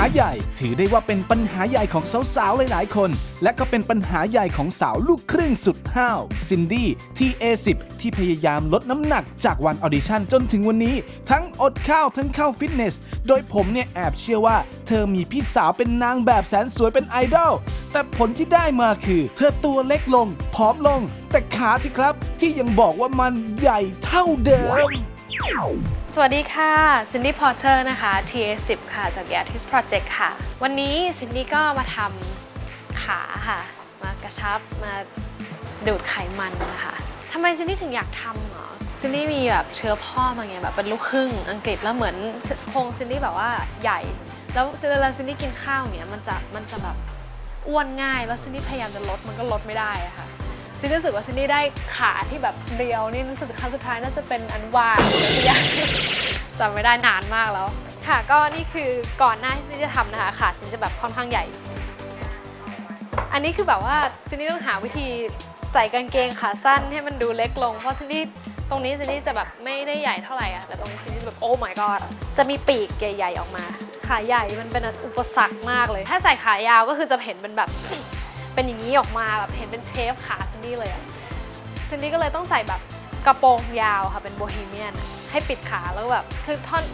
าใหญ่ ถือได้ว่าเป็นปัญหาใหญ่ของสาวๆ หลายๆ คน และก็เป็นปัญหาใหญ่ของสาวลูกครึ่งสุดห้าวซินดี้ที่ A10 ที่พยายามลดน้ำหนักจากวันออดิชั่นจนถึงวันนี้ ทั้งอดข้าวทั้งเข้าฟิตเนส โดยผมเนี่ยแอบเชื่อว่า เธอมีพี่สาวเป็นนางแบบแสนสวยเป็นไอดอลแต่ผลที่ได้มาคือ เธอตัวเล็กลงผอมลง แต่ขาสิครับ ที่ยังบอกว่ามันใหญ่เท่าเดิม สวัสดีค่ะซินดี้พอ r เ e อร์นะคะ TA10 ค่ะจาก The Artist Project ค่ะ วันนี้ซินดี้ก็มาทำขาค่ะ มากระชับมาดูดไขมันนะคะทำไมซินดี้ถึงอยากทำเหรอซินดี้มีแบบเชื้อพ่อมาไงแบบเป็นลูกครึ่งอังกฤษแล้วเหมือนโครงซินดี้แบบว่าใหญ่ แล้วเวลาซินดี้กินข้าวเนี้ยมันจะมันจะแบบอ้วนง่าย แล้วซินดี้พยายามจะลดมันก็ลดไม่ได้อะค่ะ ซินรู้สึกว่าซินดี้ได้ขาที่แบบเรียวนี่รู้สึกครั้งสุดท้ายน่าจะเป็นอันวางที่ยังจำไม่ได้นานมากแล้ว ค่ะก็นี่คือก่อนหน้าที่ซินจะทำนะคะขาซินจะแบบค่อนข้างใหญ่ อันนี้คือแบบว่าซินดี้ต้องหาวิธีใส่กางเกงขาสั้นให้มันดูเล็กลง เพราะซินดี้ตรงนี้ซินดี้จะแบบไม่ได้ใหญ่เท่าไหร่อะแต่ตรงนี้ซินดี้จะแบบโอ้ my god จะมีปีกใหญ่ ๆ ออกมา ขาใหญ่มันเป็นอุปสรรคมากเลย ถ้าใส่ขายาวก็คือจะเห็นเป็นแบบ เป็นอย่างนี้ออกมาแบบเห็นเป็นเชฟขาซินดี้เลยอะซินดี้ก็เลยต้องใส่แบบกระโปรงยาวค่ะเป็นโบฮีเมียน ให้ปิดขาแล้วแบบคือท่อน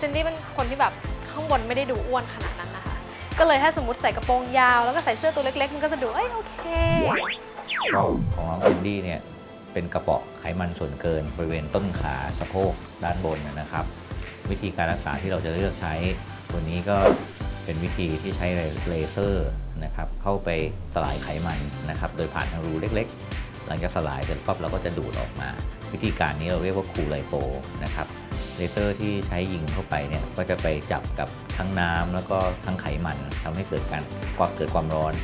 ซินดี้เป็นคนที่แบบข้างบนไม่ได้ดูอ้วนขนาดนั้นนะคะ ก็เลยถ้าสมมติใส่กระโปรงยาว แล้วก็ใส่เสื้อตัวเล็กๆ มันก็จะดูเอ้ยโอเค ของน้องซินดี้เนี่ยเป็นกระเปาะไขมันส่วนเกิน บริเวณต้นขาสะโพกด้านบนนะครับ วิธีการรักษาที่เราจะเลือกใช้ตัวนี้ก็ เป็นวิธีที่ใช้เลเซอร์นะครับเข้าไปสลายไขมันนะครับโดยผ่านทางรูเล็กๆ หลังจากสลายเสร็จปั๊บเราก็จะดูดออกมา วิธีการนี้เราเรียกว่าคูไลโปนะครับเลเซอร์ที่ใช้ยิงเข้าไปเนี่ยก็จะไปจับกับทั้งน้ำแล้วก็ทั้งไขมันทำให้เกิดการเกิดความร้อน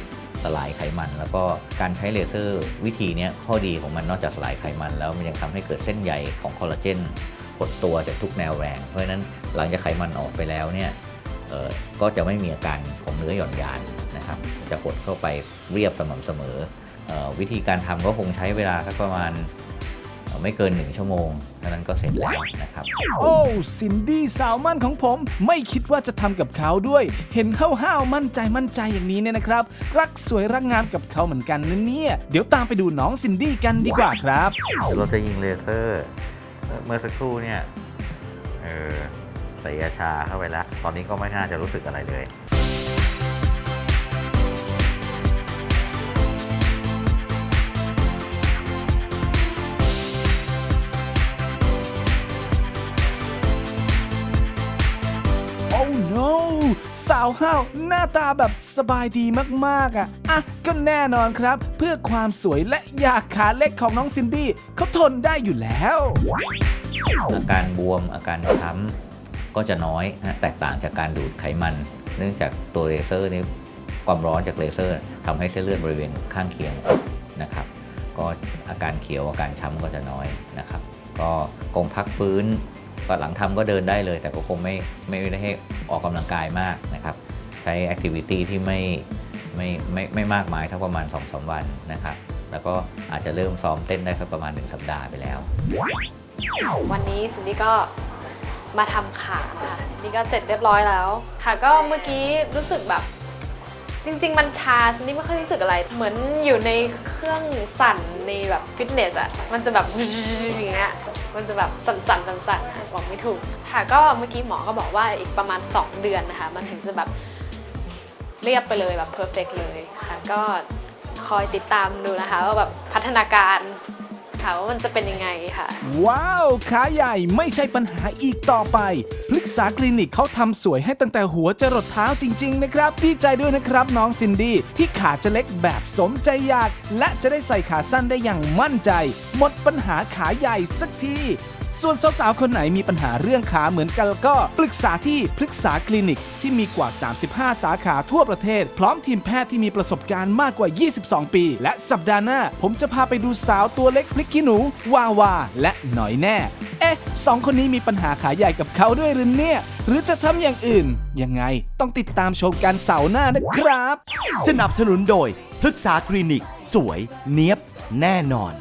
สลายไขมัน แล้วก็การใช้เลเซอร์วิธีนี้ข้อดีของมันนอกจากสลายไขมัน แล้วมันยังทำให้เกิดเส้นใยของคอลลาเจนหดตัวจากทุกแนวแรง เพราะฉะนั้นหลังจากไขมันออกไปแล้วเนี่ย ก็จะไม่มีอาการของเนื้อหย่อนยานนะครับจะหดเข้าไปเรียบสม่ำเสมอเออวิธีการทำก็คงใช้เวลาสักประมาณเอ่อไม่เกิน1ชั่วโมงเท่านั้นก็เสร็จแล้วนะครับ โอ้ซินดี้สาวมั่นของผม ไม่คิดว่าจะทำกับเขาด้วย เห็นห้าวๆมั่นใจมั่นใจอย่างนี้เนี่ยนะครับ รักสวยรักงามกับเขาเหมือนกันนะเนี่ย เดี๋ยวตามไปดูน้องซินดี้กันดีกว่าครับเราจะยิงเลเซอร์เอ่อเมื่อสักครู่เนี่ยเออใส่ยาชาเข้าไปแล้ว ตอนนี้ก็ไม่น่าจะรู้สึกอะไรเลยโอ้ no สาวห้าวหน้าตาแบบสบายดีมากๆอะ อะ ก็แน่นอนครับ เพื่อความสวยและอยากขาเล็กของน้องซินดี้เขาทนได้อยู่แล้ว อาการบวมอาการช้ำ ก็จะน้อยนะแตกต่างจากการดูดไขมัน เนื่องจากตัวเลเซอร์นี้ความร้อนจากเลเซอร์ทำให้เส้นเลือดบริเวณข้างเคียงนะครับ ก็อาการเขียวอาการช้ำก็จะน้อยนะครับ ก็คงพักฟื้นก็หลังทำก็เดินได้เลย แต่ก็คงไม่ไม่ได้ให้ออกกำลังกายมากนะครับ ใช้แอคทิวิตี้ที่ไม่ไม่ไม่ไม่มากมายสักประมาณ2อสวันนะครับ แล้วก็อาจจะเริ่มซ้อมเต้นได้สักประมาณ 1 สัปดาห์ไปแล้ว วันนี้ซินดี้ก็ มาทำขาค่ะนี่ก็เสร็จเรียบร้อยแล้ว ค่ะก็เมื่อกี้รู้สึกแบบจริง ๆ มันชาซินดี้ไม่ค่อยรู้สึกอะไร เหมือนอยู่ในเครื่องสั่นในแบบฟิตเนสอะมันจะแบบอย่างเงี้ย มันจะแบบสั่นๆสั่นๆบอกไม่ถูก ค่ะก็เมื่อกี้หมอก็บอกว่าอีกประมาณ 2 เดือนนะคะ มันถึงจะแบบเรียบไปเลยแบบเพอร์เฟกเลยค่ะ ก็คอยติดตามดูนะคะว่าแบบพัฒนาการ ค่ะ ว่ามันจะเป็นยังไงค่ะ ว้าว ขาใหญ่ไม่ใช่ปัญหาอีกต่อไปพฤกษาคลินิกเขาทำสวยให้ตั้งแต่หัวจรดเท้าจริง ๆ นะครับ ดีใจด้วยนะครับน้องซินดี้ที่ขาจะเล็กแบบสมใจอยาก และจะได้ใส่ขาสั้นได้อย่างมั่นใจ หมดปัญหาขาใหญ่สักที ส่วนสาวๆ คนไหนมีปัญหาเรื่องขาเหมือนกันก็ปรึกษาที่ปรึกษาคลินิกที่มีกว่า 35 สาขาทั่วประเทศ พร้อมทีมแพทย์ที่มีประสบการณ์มากกว่า 22 ปี และสัปดาห์หน้า ผมจะพาไปดูสาวตัวเล็กพลิกขี้หนู วาวา และหน่อยแน่ เอ๊ะสองคนนี้มีปัญหาขาใหญ่กับเขาด้วยหรือเนี่ย หรือจะทำอย่างอื่น ยังไงต้องติดตามชมกันเสาร์หน้านะครับ สนับสนุนโดยพฤกษาคลินิก สวย เนียบ แน่นอน